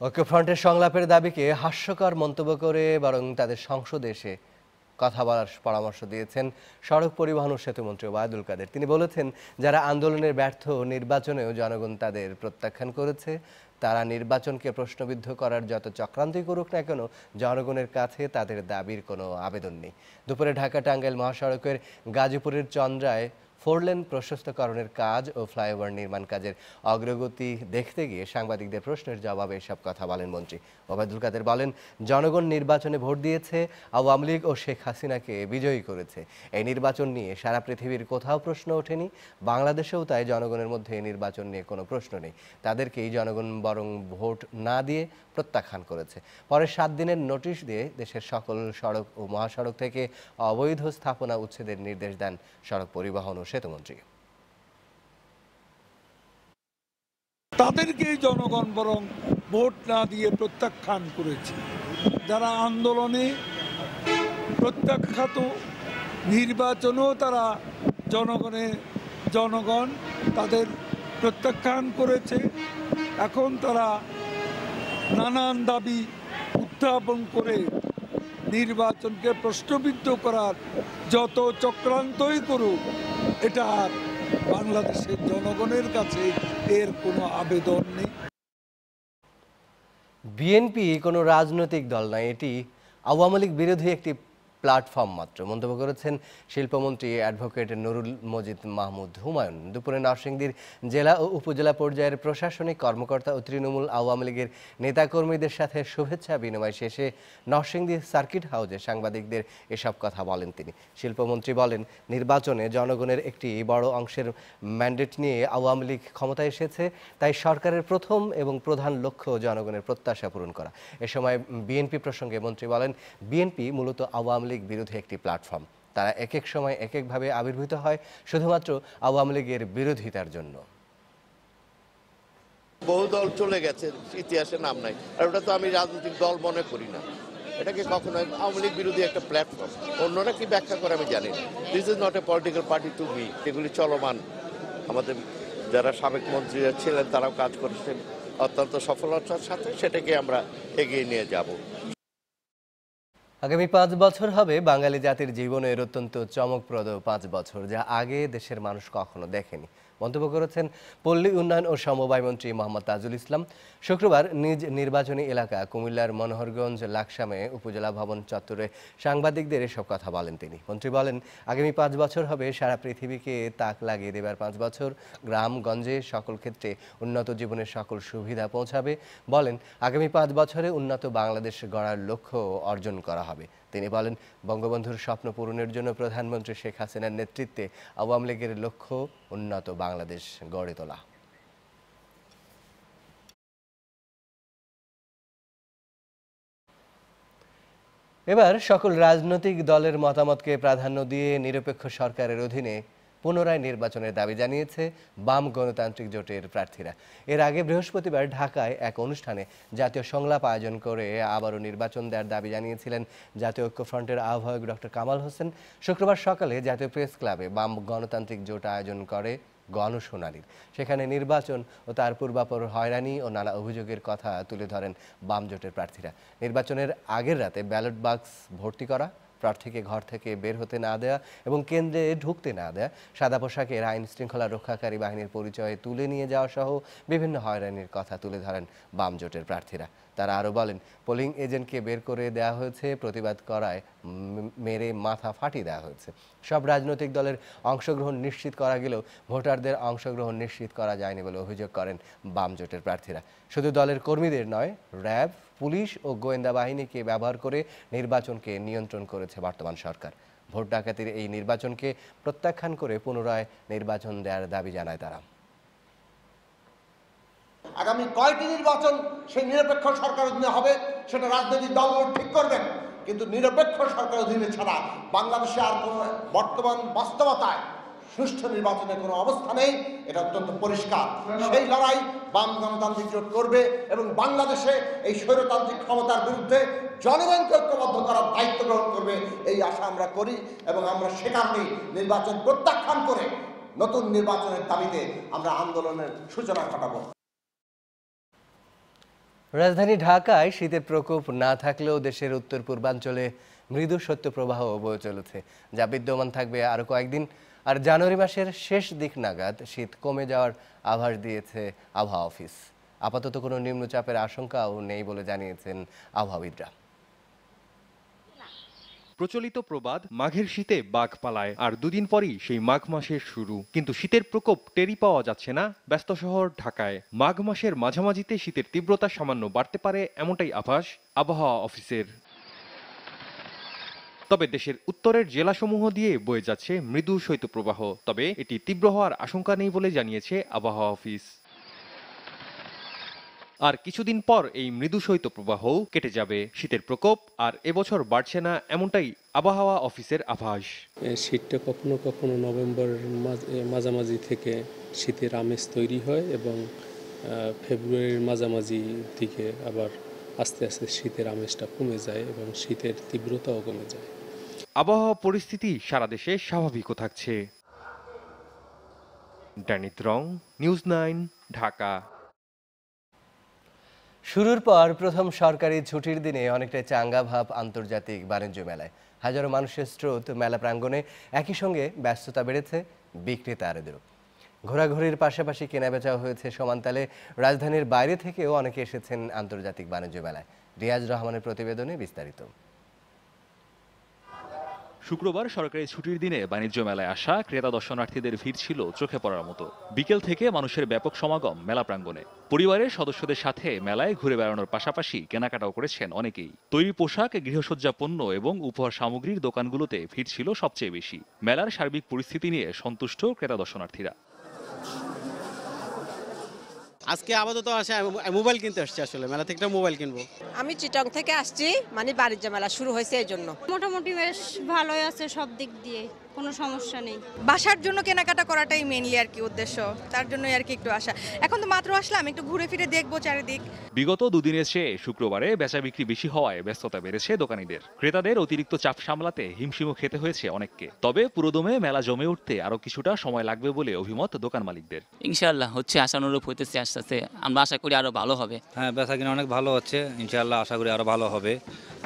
ঐক্যফ্রন্টের সংলাপের দাবিকে হাস্যকর মন্তব্য করে বরং তাদের সংসদে এসে কথা বলার পরামর্শ দিয়েছেন সড়ক পরিবহন ও সেতুমন্ত্রী ওবায়দুল কাদের। তিনি বলেছেন, যারা আন্দোলনের ব্যর্থ নির্বাচনেও জনগণ তাদের প্রত্যাখ্যান করেছে, তারা নির্বাচনকে প্রশ্নবিদ্ধ করার যত চক্রান্তই করুক না কেন, জনগণের কাছে তাদের দাবির কোনো আবেদন নেই। দুপুরে ঢাকা টাঙ্গাইল মহাসড়কের গাজীপুরের চন্দ্রায় ফোরলেন প্রশস্তকরণের কাজ ও ফ্লাইওভার নির্মাণ কাজের অগ্রগতি দেখতে গিয়ে সাংবাদিকদের প্রশ্নের জবাবে এসব কথা বলেন মন্ত্রী। ওবায়দুল কাদের বলেন, জনগণ নির্বাচনে ভোট দিয়েছে, আওয়ামী লীগ ও শেখ হাসিনাকে বিজয়ী করেছে। এই নির্বাচন নিয়ে সারা পৃথিবীর কোথাও প্রশ্ন ওঠেনি, বাংলাদেশেও তাই জনগণের মধ্যে এই নির্বাচন নিয়ে কোনো প্রশ্ন নেই। তাদেরকেই জনগণ বরং ভোট না দিয়ে প্রত্যাখ্যান করেছে। পরে সাত দিনের নোটিশ দিয়ে দেশের সকল সড়ক ও মহাসড়ক থেকে অবৈধ স্থাপনা উচ্ছেদের নির্দেশ দেন সড়ক পরিবহন ও সেতুমন্ত্রী তাদেরকেই জনগণ বরং ভোট না দিয়ে প্রত্যাখ্যান করেছে। যারা আন্দোলনে প্রত্যাখ্যাত নির্বাচনেও তারা জনগণের জনগণ তাদের প্রত্যাখ্যান করেছে। এখন তারা নানান দাবি উত্থাপন করে নির্বাচনকে প্রশ্নবিদ্ধ করার যত চক্রান্তই করুক এটা বাংলাদেশের জনগণের কাছে এর কোনো আবেদন নেই। বিএনপি কোনো রাজনৈতিক দল নয় এটি আওয়ামী লীগ বিরোধী একটি প্ল্যাটফর্ম মাত্র। মন্তব্য করেছেন শিল্পমন্ত্রী অ্যাডভোকেট নুরুল মজিদ মাহমুদ হুমায়ুন। দুপুরে নরসিংদীর জেলা ও উপজেলা পর্যায়ের প্রশাসনিক কর্মকর্তা ও তৃণমূল আওয়ামী লীগের নেতাকর্মীদের সাথে শুভেচ্ছা বিনিময় শেষে নরসিংদী সার্কিট হাউসে সাংবাদিকদের এসব কথা বলেন তিনি। শিল্পমন্ত্রী বলেন, নির্বাচনে জনগণের একটি বড় অংশের ম্যান্ডেট নিয়ে আওয়ামী লীগ ক্ষমতায় এসেছে, তাই সরকারের প্রথম এবং প্রধান লক্ষ্য জনগণের প্রত্যাশা পূরণ করা। এ সময় বিএনপি প্রসঙ্গে মন্ত্রী বলেন, বিএনপি মূলত আওয়ামী লীগ বিরোধী একটি প্ল্যাটফর্ম তারা এক এক সময় এক একভাবে আবির্ভূত হয় শুধুমাত্র আওয়ামী লীগের বিরোধিতার জন্য। বহু দল চলে গেছে, ইতিহাসে নাম নাই। আর ওটা তো আমি রাজনৈতিক দল মনে করি না। এটাকে কখনো আওয়ামী লীগ বিরোধী একটা প্ল্যাটফর্ম অন্যরা কি ব্যাখ্যা করে আমি জানি this is not a political party to me এগুলি চলমান। আমাদের যারা সাবেক মন্ত্রীরা ছিলেন, তারাও কাজ করেছেন। অত্যন্ত সফলতার সাথে সেটাকে আমরা এগিয়ে নিয়ে যাব। আগামী পাঁচ বছর হবে বাঙালি জাতির জীবনের অত্যন্ত চমকপ্রদ পাঁচ বছর, যা আগে দেশের মানুষ কখনো দেখেনি। মন্তব্য করেছেন পল্লী উন্নয়ন ও সমবায় মন্ত্রী মোহাম্মদ তাজুল ইসলাম। শুক্রবার নিজ নির্বাচনী এলাকা কুমিল্লার মনোহরগঞ্জ লাকসামে উপজেলা ভবন চত্বরে সাংবাদিকদের এসব কথা বলেন তিনি। মন্ত্রী বলেন, আগামী পাঁচ বছর হবে সারা পৃথিবীকে তাক লাগিয়ে দেবার পাঁচ বছর। গ্রামগঞ্জে সকল ক্ষেত্রে উন্নত জীবনের সকল সুবিধা পৌঁছাবে। বলেন, আগামী পাঁচ বছরে উন্নত বাংলাদেশ গড়ার লক্ষ্য অর্জন করা হবে। তিনি বলেন, বঙ্গবন্ধুর স্বপ্ন পূরণের জন্য প্রধানমন্ত্রী শেখ হাসিনার নেতৃত্বে আওয়ামী লীগের লক্ষ্য উন্নত বাংলাদেশ গড়ে তোলা। এবার সকল রাজনৈতিক দলের মতামতকে প্রাধান্য দিয়ে নিরপেক্ষ সরকারের অধীনে পুনরায় নির্বাচনের দাবি জানিয়েছে বাম গণতান্ত্রিক জোটের প্রার্থীরা। এর আগে বৃহস্পতিবার ঢাকায় এক অনুষ্ঠানে জাতীয় সংলাপ আয়োজন করে আবারও নির্বাচন দেওয়ার দাবি জানিয়েছিলেন জাতীয় ঐক্যফ্রন্টের আহ্বায়ক ডক্টর কামাল হোসেন। শুক্রবার সকালে জাতীয় প্রেস ক্লাবে বাম গণতান্ত্রিক জোট আয়োজন করে গণশুনানির। সেখানে নির্বাচন ও তার পূর্বাপর হয়রানি ও নানা অভিযোগের কথা তুলে ধরেন বাম জোটের প্রার্থীরা। নির্বাচনের আগের রাতে ব্যালট বাক্স ভর্তি করা প্রার্থীকে ঘর থেকে বের হতে না দেয়া এবং কেন্দ্রে ঢুকতে না দেয়া, সাদা পোশাকের আইন শৃঙ্খলা রক্ষাকারী বাহিনীর পরিচয়ে তুলে নিয়ে যাওয়া সহ বিভিন্ন হয়রানির কথা তুলে ধরেন বাম জোটের প্রার্থীরা। তারা আরও বলেন, পোলিং এজেন্টকে বের করে দেওয়া হয়েছে, প্রতিবাদ করায় মেরে মাথা ফাটিয়ে দেওয়া হয়েছে। সব রাজনৈতিক দলের অংশগ্রহণ নিশ্চিত করা গেলেও ভোটারদের অংশগ্রহণ নিশ্চিত করা যায়নি বলে অভিযোগ করেন বাম জোটের প্রার্থীরা। শুধু দলের কর্মীদের নয়, র্যাব, পুলিশ ও গোয়েন্দা বাহিনীকে ব্যবহার করে নির্বাচনকে নিয়ন্ত্রণ করেছে বর্তমান সরকার। ভোট ডাকাতির এই নির্বাচনকে প্রত্যাখ্যান করে পুনরায় নির্বাচন দেওয়ার দাবি জানায় তারা। আগামী কয়টি নির্বাচন সেই নিরপেক্ষ সরকার অধীনে হবে সেটা রাজনৈতিক দলগুলো ঠিক করবেন। কিন্তু নিরপেক্ষ সরকার অধীনে ছাড়া বাংলাদেশে আর কোনো বর্তমান বাস্তবতায় সুষ্ঠু নির্বাচনের কোনো অবস্থা নেই এটা অত্যন্ত পরিষ্কার। সেই লড়াই বাম গণতান্ত্রিক জোট করবে এবং বাংলাদেশে এই স্বৈরতান্ত্রিক ক্ষমতার বিরুদ্ধে জনগণকে ঐক্যবদ্ধ করার দায়িত্ব গ্রহণ করবে এই আশা আমরা করি এবং আমরা সে কারণেই নির্বাচন প্রত্যাখ্যান করে নতুন নির্বাচনের দাবিতে আমরা আন্দোলনের সূচনা ঘটাবো। রাজধানী ঢাকায় শীতের প্রকোপ না থাকলেও দেশের উত্তর পূর্বাঞ্চলে মৃদু শৈত্যপ্রবাহ বয়ে চলেছে, যা বিদ্যমান থাকবে আরও কয়েকদিন। আর জানুয়ারি মাসের শেষ দিক নাগাদ শীত কমে যাওয়ার আভাস দিয়েছে আবহাওয়া অফিস। আপাতত কোনো নিম্নচাপের আশঙ্কাও নেই বলে জানিয়েছেন আবহাওয়িদরা প্রচলিত প্রবাদ, মাঘের শীতে বাঘ পালায়, আর দুদিন পরই সেই মাঘ মাসের শুরু। কিন্তু শীতের প্রকোপ টেরি পাওয়া যাচ্ছে না ব্যস্ত শহর ঢাকায়। মাঘ মাসের মাঝামাঝিতে শীতের তীব্রতা সামান্য বাড়তে পারে এমনটাই আভাস আবহাওয়া অফিসের। তবে দেশের উত্তরের জেলাসমূহ দিয়ে বয়ে যাচ্ছে মৃদু শৈত্যপ্রবাহ। তবে এটি তীব্র হওয়ার আশঙ্কা নেই বলে জানিয়েছে আবহাওয়া অফিস। আর কিছুদিন পর এই মৃদু শৈত্যপ্রবাহও কেটে যাবে শীতের প্রকোপ আর এবছর বাড়ছে না এমনটাই আবহাওয়া অফিসের আভাস। শীতটা কখনো কখনো নভেম্বরের মাঝ- মাঝামাঝি থেকে শীতের আমেজ তৈরি হয় এবং ফেব্রুয়ারির মাঝামাঝি দিকে আবার আস্তে আস্তে শীতের আমেজটা কমে যায় এবং শীতের তীব্রতাও কমে যায়। আবহাওয়া পরিস্থিতি সারা দেশে স্বাভাবিকও থাকছে। ড্যানিত রং নিউজ নাইন ঢাকা। শুরুর পর প্রথম সরকারি ছুটির দিনে অনেকটাই চাঙ্গা ভাব আন্তর্জাতিক বাণিজ্য মেলায়। হাজারো মানুষের স্রোত মেলা প্রাঙ্গণে একই সঙ্গে ব্যস্ততা বেড়েছে বিক্রেতাদেরও ঘোরাঘুরির পাশাপাশি কেনাবেচাও হয়েছে সমান্তালে রাজধানীর বাইরে থেকেও অনেকে এসেছেন আন্তর্জাতিক বাণিজ্য মেলায়। রিয়াজ রহমানের প্রতিবেদনে বিস্তারিত। শুক্রবার সরকারি ছুটির দিনে বাণিজ্য মেলায় আসা ক্রেতা দর্শনার্থীদের ভিড় ছিল চোখে পড়ার মতো। বিকেল থেকে মানুষের ব্যাপক সমাগম মেলা প্রাঙ্গণে। পরিবারের সদস্যদের সাথে মেলায় ঘুরে বেড়ানোর পাশাপাশি কেনাকাটাও করেছেন অনেকেই। তৈরি পোশাক, গৃহসজ্জা পণ্য এবং উপহার সামগ্রীর দোকানগুলোতে ভিড় ছিল সবচেয়ে বেশি। মেলার সার্বিক পরিস্থিতি নিয়ে সন্তুষ্ট ক্রেতা দর্শনার্থীরা। আজকে আপাতত আসে মোবাইল কিনতে আসছি আসলে মেলা থেকে একটা মোবাইল কিনবো। আমি চিটং থেকে আসছি মানে বাণিজ্য মেলা শুরু হয়েছে এই জন্য। মোটামুটি বেশ ভালোই আছে সব দিক দিয়ে। কোনো সমস্যা নেই। বাসার জন্য কেনাকাটা করাটাই মেনলি আর কি উদ্দেশ্য। তার জন্যই আর কি একটু আসা। এখন তো মাত্র আসলাম একটু ঘুরে ফিরে দেখব চারিদিক। বিগত দুদিনের চেয়ে শুক্রবারে বেচা বিক্রি বেশি হওয়ায় ব্যস্ততা বেড়েছে দোকানীদের। ক্রেতাদের অতিরিক্ত চাপ সামলাতে হিমশিমও খেতে হয়েছে অনেককে। তবে পুরোদমে মেলা জমে উঠতে আরও কিছুটা সময় লাগবে বলে অভিমত দোকান মালিকদের। ইনশাল্লাহ হচ্ছে আশানুরূপ হইতেছে আস্তে আস্তে। আমরা আশা করি আরও ভালো হবে। হ্যাঁ বেচা কিনা অনেক ভালো হচ্ছে। ইনশাআল্লাহ আশা করি আরও ভালো হবে।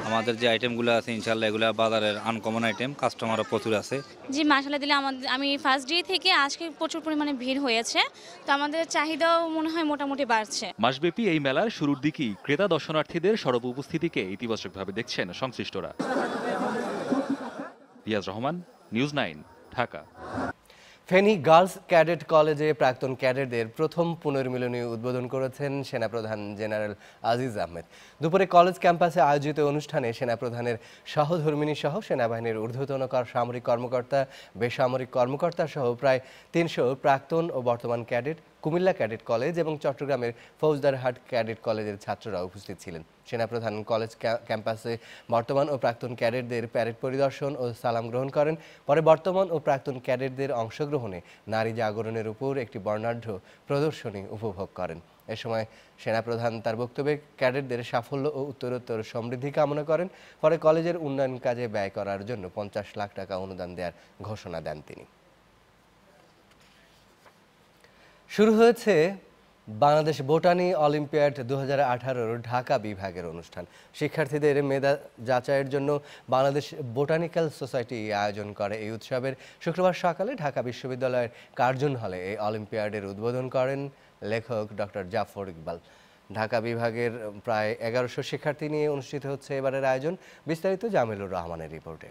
আমাদের যে আইটেমগুলো আছে ইনশাআল্লাহ এগুলো বাজারের আনকমন আইটেম কাস্টমারও প্রচুর আছে। জি মাসালা দিলে আমাদের আমি ফার্স্ট ডে থেকে আজকে প্রচুর পরিমাণে ভিড় হয়েছে। তো আমাদের চাহিদাও মনে হয় মোটামুটি বাড়ছে। মাসব্যাপী এই মেলার শুরুর দিকেই ক্রেতা দর্শনার্থীদের সরব উপস্থিতিকে ইতিবাচকভাবে দেখছেন সংশ্লিষ্টরা। Riaz Rahman news nine Dhaka. Feni girls cadet কলেজে প্রাক্তন ক্যাডেটদের প্রথম পুনর্মিলনী উদ্বোধন করেছেন সেনাপ্রধান জেনারেল আজিজ আহমেদ। দুপুরে কলেজ ক্যাম্পাসে আয়োজিত অনুষ্ঠানে সেনাপ্রধানের সহধর্মিনী সহ সেনাবাহিনীর ঊর্ধ্বতন সামরিক কর্মকর্তা, বেসামরিক কর্মকর্তা সহ প্রায় তিনশো প্রাক্তন ও বর্তমান ক্যাডেট কুমিল্লা ক্যাডেট কলেজ এবং চট্টগ্রামের ফৌজদারহাট ক্যাডেট কলেজের ছাত্ররা উপস্থিত ছিলেন। সেনাপ্রধান কলেজ ক্যাম্পাসে বর্তমান ও প্রাক্তন ক্যাডেটদের প্যারেড পরিদর্শন ও সালাম গ্রহণ করেন। পরে বর্তমান ও প্রাক্তন ক্যাডেটদের অংশগ্রহণে নারী জাগরণের উপর একটি বর্ণাঢ্য প্রদর্শনী উপভোগ করেন। এ সময় সেনাপ্রধান তার বক্তব্যে ক্যাডেটদের সাফল্য ও উত্তরোত্তর সমৃদ্ধি কামনা করেন। পরে কলেজের উন্নয়ন কাজে ব্যয় করার জন্য পঞ্চাশ লাখ টাকা অনুদান দেওয়ার ঘোষণা দেন তিনি। শুরু হয়েছে বাংলাদেশ বোটানি অলিম্পিয়াড দু হাজার ঢাকা বিভাগের অনুষ্ঠান। শিক্ষার্থীদের মেধা যাচাইয়ের জন্য বাংলাদেশ বোটানিক্যাল সোসাইটি আয়োজন করে। এই উৎসবের শুক্রবার সকালে ঢাকা বিশ্ববিদ্যালয়ের কার্জন হলে এই অলিম্পিয়াডের উদ্বোধন করেন লেখক ডক্টর জাফর ইকবাল। ঢাকা বিভাগের প্রায় এগারোশো শিক্ষার্থী নিয়ে অনুষ্ঠিত হচ্ছে এবারের আয়োজন। বিস্তারিত জামিলুর রহমানের রিপোর্টে।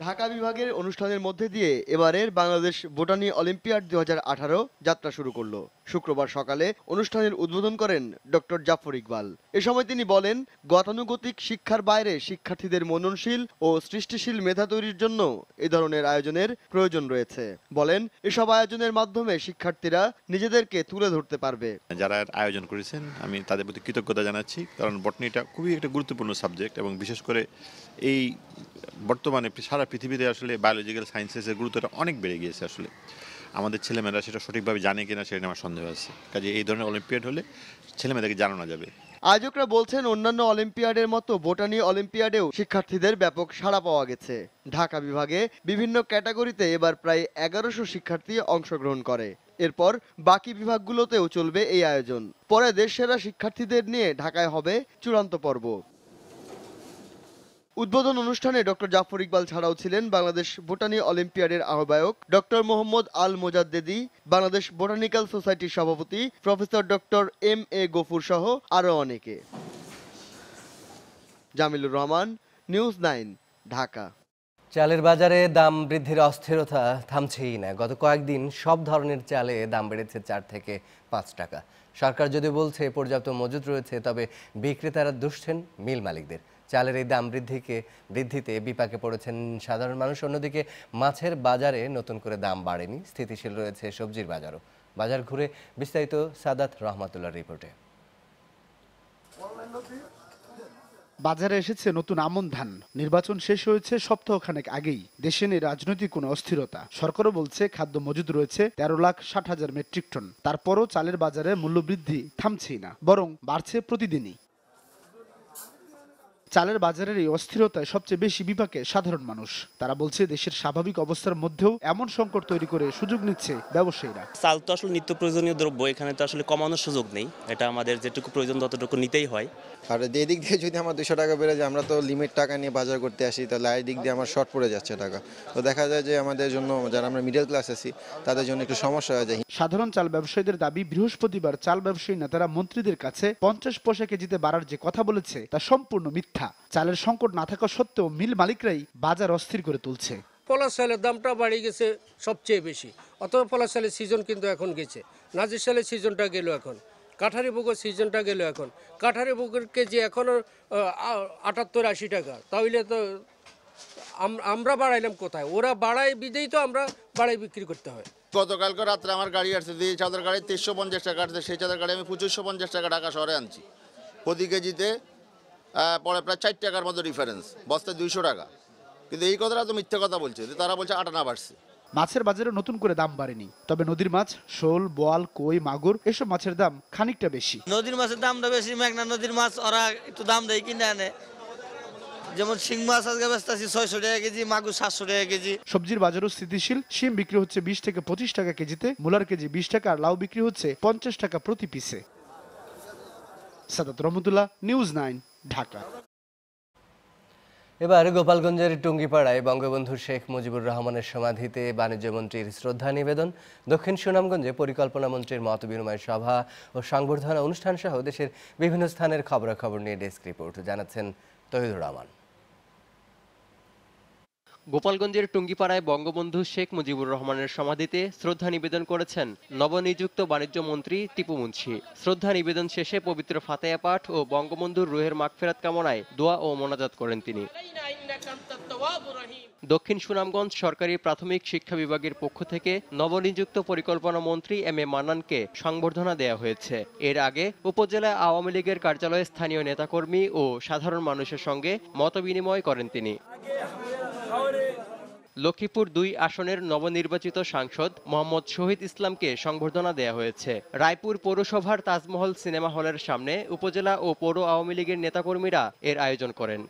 ঢাকা বিভাগের অনুষ্ঠানের মধ্যে দিয়ে এবারের বাংলাদেশ বোটানি অলিম্পিয়াড দু হাজার আঠারো যাত্রা শুরু করল। শুক্রবার সকালে অনুষ্ঠানের উদ্বোধন করেন ডক্টর জাফর ইকবাল। এ সময় তিনি বলেন, গতানুগতিক শিক্ষার বাইরে শিক্ষার্থীদের মননশীল ও সৃষ্টিশীল মেধা তৈরির জন্য এ ধরনের আয়োজনের প্রয়োজন রয়েছে। বলেন, এসব আয়োজনের মাধ্যমে শিক্ষার্থীরা নিজেদেরকে তুলে ধরতে পারবে। যারা আয়োজন করেছেন, আমি তাদের প্রতি কৃতজ্ঞতা জানাচ্ছি, কারণ বটনিটা খুবই একটা গুরুত্বপূর্ণ সাবজেক্ট এবং বিশেষ করে এই বর্তমানে সারা পৃথিবীতে আসলে বায়োলজিক্যাল সায়েন্সেসের গুরুত্বটা অনেক বেড়ে গিয়েছে আসলে। আমাদের ছেলেমেয়েরা সেটা সঠিকভাবে জানে কিনা সেটা আমার সন্দেহ আছে। কাজে এই ধরনের অলিম্পিয়াড হলে ছেলেমেয়েদেরকে জানানো যাবে। আয়োজকরা বলছেন অন্যান্য অলিম্পিয়াডের মতো বোটানি অলিম্পিয়াডেও শিক্ষার্থীদের ব্যাপক সাড়া পাওয়া গেছে। ঢাকা বিভাগে বিভিন্ন ক্যাটাগরিতে এবার প্রায় এগারোশো শিক্ষার্থী অংশগ্রহণ করে। এরপর বাকি বিভাগগুলোতেও চলবে এই আয়োজন। পরে দেশসেরা শিক্ষার্থীদের নিয়ে ঢাকায় হবে চূড়ান্ত পর্ব। উদ্বোধন অনুষ্ঠানে ডক্টর জাফর ইকবাল ছাড়াও ছিলেন বাংলাদেশ বোটানি অলিম্পিয়াডের আহ্বায়ক ডক্টর মোহাম্মদ আল মোজাদ্দেদি, বাংলাদেশ বোটানিক্যাল সোসাইটির সভাপতি professor doctor M A Gafur সহ আরও অনেকে। Jamilur Rahman, news nine, Dhaka. চালের বাজারে দাম বৃদ্ধির অস্থিরতা থামছেই না। গত কয়েকদিন সব ধরনের চালে দাম বেড়েছে চার থেকে পাঁচ টাকা। সরকার যদি বলছে পর্যাপ্ত মজুত রয়েছে, তবে বিক্রেতারা দুষছেন মিল মালিকদের। চালের এই দাম বৃদ্ধিকে, বৃদ্ধিতে বিপাকে পড়েছেন সাধারণ মানুষ। অন্যদিকে মাছের বাজারে নতুন করে দাম বাড়েনি। স্থিতিশীল রয়েছে সবজির বাজারও। বাজার ঘুরে বিস্তারিত সাদাত রহমাতুল্লাহ রিপোর্টে। বাজারে এসেছে নতুন আমন ধান। নির্বাচন শেষ হয়েছে সপ্তাহখানেক আগেই। দেশে নেই রাজনৈতিক কোনো অস্থিরতা। সরকারও বলছে খাদ্য মজুদ রয়েছে তেরো লাখ ষাট হাজার মেট্রিক টন। তারপরও চালের বাজারে মূল্যবৃদ্ধি থামছেই না, বরং বাড়ছে প্রতিদিনই। চালের বাজারের এই অস্থিরতায় সবচেয়ে বেশি বিপাকে সাধারণ মানুষ। তারা বলছে দেশের স্বাভাবিক অবস্থার মধ্যেও এমন সংকট তৈরি করে সুযোগ নিচ্ছে ব্যবসায়ীরা। চাল তো আসলে নিত্য প্রয়োজনীয় দ্রব্য এখানে তো আসলে কমানোর সুযোগ নেই। এটা আমাদের যেটুকু প্রয়োজন ততটুকু নিতেই হয়। আর এদিক দিয়ে যদি আমার দুশো টাকা বেড়ে যায় আমরা তো লিমিট টাকা নিয়ে বাজার করতে আসি তাহলে এই দিক দিয়ে আমার শর্ট পড়ে যাচ্ছে টাকা। তো দেখা যায় যে আমাদের জন্য যারা আমরা মিডল ক্লাস আছি তাদের জন্য একটু সমস্যা হয়ে যায়। সাধারণ চাল ব্যবসায়ীদের দাবি বৃহস্পতিবার চাল ব্যবসায়ী নেতারা মন্ত্রীদের কাছে পঞ্চাশ পয়সা কেজিতে বাড়ার যে কথা বলেছে তা সম্পূর্ণ মিথ্যা। চালের সংকট না থাকা সত্ত্বেও মিল মালিকরাই বাজার অস্থির করে তুলছে। পলাশ চালের দামটা বাড়িয়ে গেছে সবচেয়ে বেশি অথবা পলাশ চালের সিজন কিন্তু এখন গেছে। নাজির চালের সিজনটা গেল এখন কাঠারি বুকের সিজনটা গেল এখন। কাঠারি বুকের কেজি এখনও আটাত্তর আশি টাকা। তাহলে তো আমরা বাড়াইলাম কোথায়? ওরা বাড়ায় বিদেই তো আমরা বাড়াই বিক্রি করতে হয়। গতকালকে রাত্রে আমার গাড়ি আসছে দিয়ে চাঁদের গাড়ি তেইশশো পঞ্চাশ টাকা আসছে সেই চাঁদের গাড়ি আমি পঁচিশশো পঞ্চাশ টাকা ঢাকা শহরে আনছি। প্রতি কেজিতে পড়ে প্রায় চার টাকার মতো ডিফারেন্স বস্তায় দুইশো টাকা। কিন্তু এই কথাটা তো মিথ্যে কথা বলছে। যে তারা বলছে আটানা বাড়ছে। মাছের বাজারে নতুন করে দাম বাড়েনি। তবে নদীর মাছ শোল বোয়াল কই মাগুর এসব মাছের দাম খানিকটা বেশি। নদীর মাছের দামটা বেশি মেঘনা নদীর মাছ ওরা একটু দাম দেয় কিনে আনে। যেমন শিং মাছ আজকে ব্যস্ত আছি ছয়শো টাকা কেজি মাগুর সাতশো টাকা কেজি। সবজির বাজারও স্থিতিশীল। শিম বিক্রি হচ্ছে বিশ থেকে পঁচিশ টাকা কেজিতে মূলার কেজি বিশ টাকা আর লাউ বিক্রি হচ্ছে পঞ্চাশ টাকা প্রতি পিসে। Sadat Rahmatullah news nine. Dhaka. এবার গোপালগঞ্জের টুঙ্গিপাড়ায় বঙ্গবন্ধু শেখ মুজিবুর রহমানের সমাধিতে বাণিজ্যমন্ত্রীর শ্রদ্ধা নিবেদন, দক্ষিণ সুনামগঞ্জে পরিকল্পনা মন্ত্রীর মত বিনিময় সভা ও সংবর্ধনা অনুষ্ঠান সহ দেশের বিভিন্ন স্থানের খবরাখবর নিয়ে ডেস্ক রিপোর্ট, জানাচ্ছেন তহিদুর রহমান। গোপালগঞ্জের টুঙ্গিপাড়ায় বঙ্গবন্ধু শেখ মুজিবুর রহমানের সমাধিতে শ্রদ্ধা নিবেদন করেছেন নবনিযুক্ত বাণিজ্য মন্ত্রী টিপু মুন্সি। শ্রদ্ধা নিবেদন শেষে পবিত্র ফাতেয়া পাঠ ও বঙ্গবন্ধুর রুহের মাগফেরাত কামনায় দোয়া ও মোনাজাত করেন তিনি। দক্ষিণ সুনামগঞ্জ সরকারি প্রাথমিক শিক্ষা বিভাগের পক্ষ থেকে নবনিযুক্ত পরিকল্পনা মন্ত্রী এম এ মান্নানকে সংবর্ধনা দেওয়া হয়েছে। এর আগে উপজেলা আওয়ামী লীগের কার্যালয়ে স্থানীয় নেতাকর্মী ও সাধারণ মানুষের সঙ্গে মতবিনিময় করেন তিনি। লক্ষ্মীপুর দুই আসনের নবনির্বাচিত সাংসদ মোহাম্মদ শহীদ ইসলামকে সংবর্ধনা দেওয়া হয়েছে। রায়পুর পৌরসভার তাজমহল সিনেমা হলের সামনে উপজেলা ও পৌর আওয়ামী লীগের নেতাকর্মীরা এর আয়োজন করেন।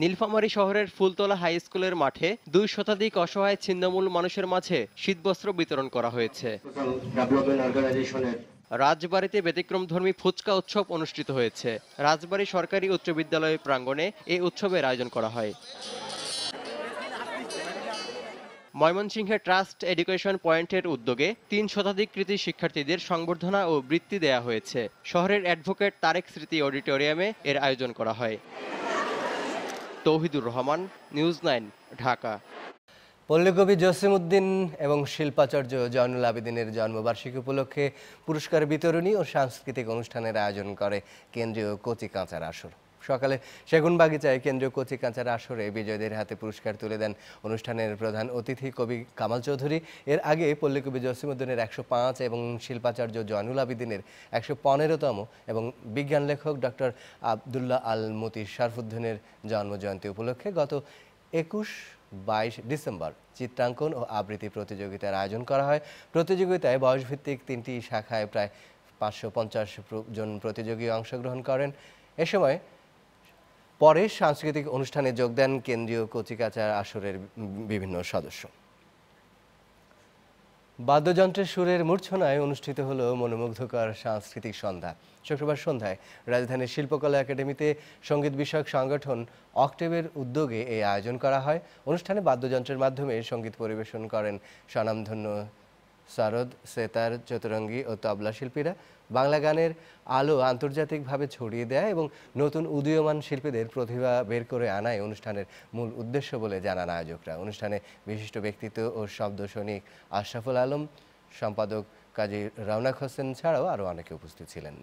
নীলফামারী শহরের ফুলতলা হাই স্কুলের মাঠে দুই শতাধিক অসহায় ছিন্নমূল মানুষের মাঝে শীতবস্ত্র বিতরণ করা হয়েছে। রাজবাড়িতে ব্যতিক্রমধর্মী ফুচকা উৎসব অনুষ্ঠিত হয়েছে। রাজবাড়ী সরকারি উচ্চ বিদ্যালয় প্রাঙ্গণে এই উৎসবের আয়োজন করা হয়। ময়মনসিংহে ট্রাস্ট এডুকেশন পয়েন্টের উদ্যোগে তিন শতাধিক কৃতি শিক্ষার্থীদের সংবর্ধনা ও বৃত্তি দেয়া হয়েছে। শহরের অ্যাডভোকেট তারেক স্মৃতি অডিটোরিয়ামে এর আয়োজন করা হয়। Touhidur Rahman, news nine, Dhaka. পল্লীকবি Jasimuddin এবং শিল্পাচার্য জয়নুল আবেদিনের জন্মবার্ষিকী উপলক্ষে পুরস্কার বিতরণী ও সাংস্কৃতিক অনুষ্ঠানের আয়োজন করে কেন্দ্রীয় কচি কাঁচার আসর। সকালে সেগুনবাগিচায় কেন্দ্রীয় কচি কাঁচার আসরে বিজয়ীদের হাতে পুরস্কার তুলে দেন অনুষ্ঠানের প্রধান অতিথি কবি কামাল চৌধুরী। এর আগে পল্লীকবি জসিমউদ্দিনের একশো পাঁচ এবং শিল্পাচার্য জয়নুল আবেদিনের একশো পনেরোতম এবং বিজ্ঞান লেখক ডক্টর আবদুল্লাহ আল মতি শারফুদ্দিনের জন্মজয়ন্তী উপলক্ষে গত একুশ বাইশ ডিসেম্বর। চিত্রাঙ্কন ও আবৃত্তি প্রতিযোগিতার আয়োজন করা হয়। প্রতিযোগিতায় বয়সভিত্তিক তিনটি শাখায় প্রায় পাঁচশো পঞ্চাশ জন প্রতিযোগী অংশগ্রহণ করেন। এ সময় পরে সাংস্কৃতিক অনুষ্ঠানে যোগ দেন কেন্দ্রীয় কচিকাচার আসরের বিভিন্ন সদস্য। বাদ্যযন্ত্রের সুরের মূর্ছনায় অনুষ্ঠিত হলো মনোমুগ্ধকর সাংস্কৃতিক সন্ধ্যা। শুক্রবার সন্ধ্যায় রাজধানীর শিল্পকলা একাডেমিতে সংগীত বিষয়ক সংগঠন অক্টেবের উদ্যোগে এই আয়োজন করা হয়। অনুষ্ঠানে বাদ্যযন্ত্রের মাধ্যমে সংগীত পরিবেশন করেন স্বনামধন্য সারদ সেতার, চতুরঙ্গী ও তবলা শিল্পীরা। বাংলা গানের আলো আন্তর্জাতিকভাবে ছড়িয়ে দেয় এবং নতুন উদীয়মান শিল্পীদের প্রতিভা বের করে আনাই অনুষ্ঠানের মূল উদ্দেশ্য বলে জানান আয়োজকরা। অনুষ্ঠানে বিশিষ্ট ব্যক্তিত্ব ও শব্দ সৈনিক আশরাফুল আলম, সম্পাদক কাজী রওনাক হোসেন ছাড়াও আরও অনেকে উপস্থিত ছিলেন।